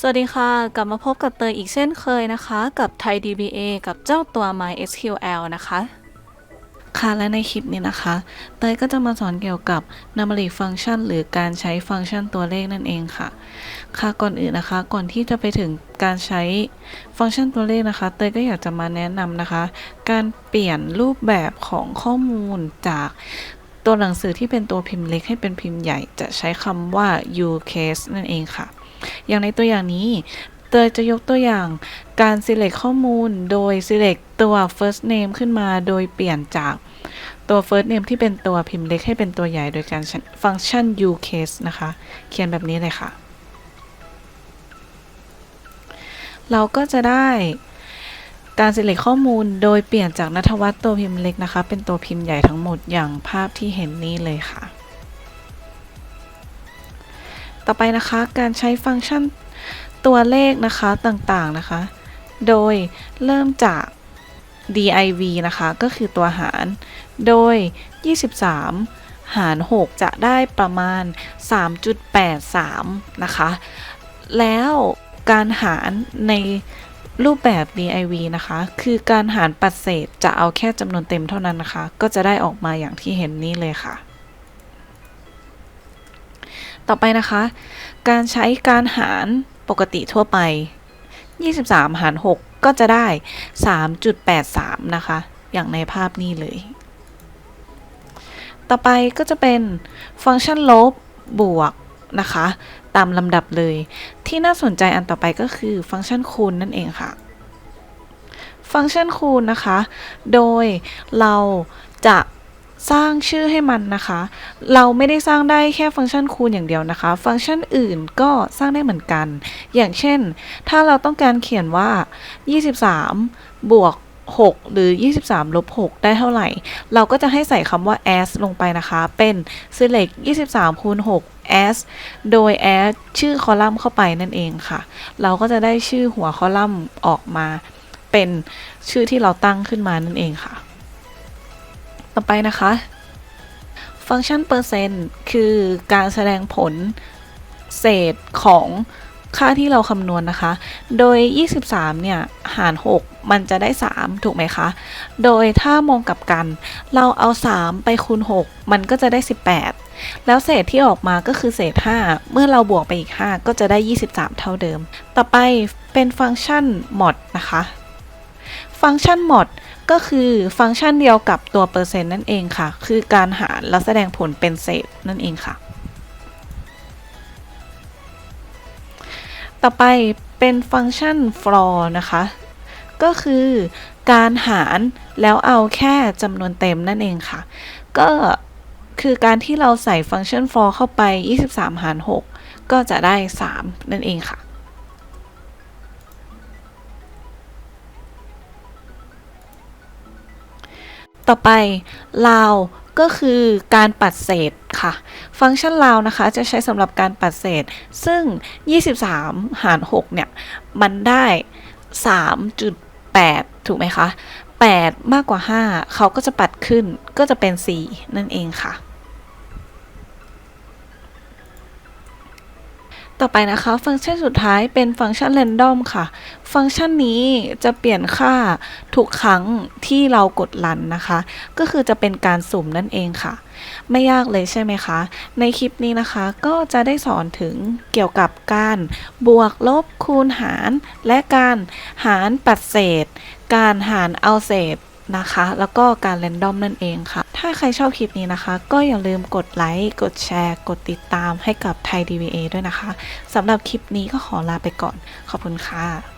สวัสดีค่ะ กลับมาพบกับเตยอีกเช่นเคยนะคะ กับไทย DBA กับเจ้าตัว MySQL นะคะ ค่ะและในคลิปนี้นะคะ เตยก็จะมาสอนเกี่ยวกับ numeric function หรือการใช้ฟังก์ชันตัวเลขนั่นเองค่ะ ค่ะก่อนอื่นนะคะ ก่อนที่จะไปถึงการใช้ฟังก์ชันตัวเลขนะคะ เตยก็อยากจะมาแนะนำนะคะ การเปลี่ยนรูปแบบของข้อมูลจากตัวหนังสือที่เป็นตัวพิมพ์เล็กให้เป็นพิมพ์ใหญ่จะใช้คำว่า U case นั่นเองค่ะ อย่างในตัวอย่างนี้เตยจะยกตัวอย่างการ select ข้อมูลโดย select ตัว first name ขึ้นมาโดยเปลี่ยนจากตัว first name ที่เป็นตัวพิมพ์เล็กให้เป็นตัวใหญ่โดยการฟังก์ชัน U case นะคะ เขียนแบบนี้เลยค่ะ เราก็จะได้การ select ข้อมูลโดยเปลี่ยนจากนัทวัฒน์ตัวพิมพ์เล็กนะคะ เป็นตัวพิมพ์ใหญ่ทั้งหมดอย่างภาพที่เห็นนี้เลยค่ะ ต่อไปนะคะการใช้ฟังก์ชันตัวเลขนะคะต่างๆนะคะ โดยเริ่มจาก div นะคะ ก็คือตัวหาร โดย 23 หาร 6 จะได้ประมาณ 3.83 นะคะ แล้วการหารในรูปแบบ div นะคะ คือการหารปัดเศษจะเอาแค่จำนวนเต็มเท่านั้นนะคะ ก็จะได้ออกมาอย่างที่เห็นนี้เลยค่ะ ต่อไปนะคะ การใช้การหารปกติทั่วไป 23 หาร 6 ก็จะได้ 3.83 นะคะ อย่างในภาพนี้เลย ต่อไปก็จะเป็นฟังก์ชันลบบวกนะคะ ตามลำดับเลย ที่น่าสนใจอันต่อไปก็คือฟังก์ชันคูณนั่นเองค่ะ ฟังก์ชันคูณนะคะ โดยเราจะ สร้างชื่อให้มันนะคะ เราไม่ได้สร้างได้แค่ฟังก์ชันคูณอย่างเดียวนะคะ ฟังก์ชันอื่นก็สร้างได้เหมือนกัน อย่างเช่น ถ้าเราต้องการเขียนว่า 23 บวก 6 หรือ 23ลบ6ได้เท่าไหร่ เราก็จะให้ใส่คำว่า as ลงไปนะคะ เป็น select 23คูณ6 as โดย add ชื่อคอลัมน์เข้าไปนั่นเองค่ะ เราก็จะได้ชื่อหัวคอลัมน์ออกมา เป็นชื่อที่เราตั้งขึ้นมานั่นเองค่ะ ต่อไปนะคะ ฟังก์ชันเปอร์เซนต์คือการแสดงผลเศษของค่าที่เราคำนวณนะคะ โดย 23 เนี่ย หาร 6 มันจะได้ 3 ถูกไหมคะ โดยถ้ามองกลับกัน เราเอา 3 ไปคูณ 6 มันก็จะได้ 18 แล้วเศษที่ออกมาก็คือเศษ 5 เมื่อเราบวกไปอีก 5 ก็จะได้ 23 เท่าเดิม ต่อไปเป็นฟังก์ชัน mod นะคะ ฟังก์ชัน mod ก็คือฟังก์ชันเดียวกับตัวเปอร์เซ็นต์นั่นเองค่ะ คือการหารแล้วแสดงผลเป็นเศษนั่นเองค่ะ ต่อไปเป็นฟังก์ชัน floor นะคะ ก็คือการหารแล้วเอาแค่จำนวนเต็มนั่นเองค่ะ ก็คือการที่เราใส่ฟังก์ชัน for เข้าไป 23 หาร 6 ก็จะได้ 3 นั่นเองค่ะ ต่อไปลาวก็คือการปัดเศษค่ะ ฟังก์ชันลาวนะคะ จะใช้สำหรับการปัดเศษ ซึ่ง 23 หาร 6 เนี่ย มันได้ 3.8 ถูกไหมคะ 8 มากกว่า 5 เขาก็จะปัดขึ้นก็จะเป็น 4 นั่นเองค่ะ ต่อไปนะคะ ฟังก์ชันสุดท้ายเป็นฟังก์ชัน random ค่ะ ฟังก์ชันนี้จะเปลี่ยนค่าทุกครั้งที่เรากดรันนะคะ ก็คือจะเป็นการสุ่มนั่นเองค่ะ ไม่ยากเลยใช่ไหมคะ ในคลิปนี้นะคะก็จะได้สอนถึงเกี่ยวกับการบวกลบคูณหาร และการหารปัดเศษ การหารเอาเศษนะคะ แล้วก็การเรนดอมนั่นเองค่ะ ถ้าใครชอบคลิปนี้นะคะ ก็อย่าลืมกดไลค์กดแชร์ กดติดตามให้กับไทย DVA ด้วยนะคะสำหรับคลิปนี้ก็ขอลาไปก่อน ขอบคุณค่ะ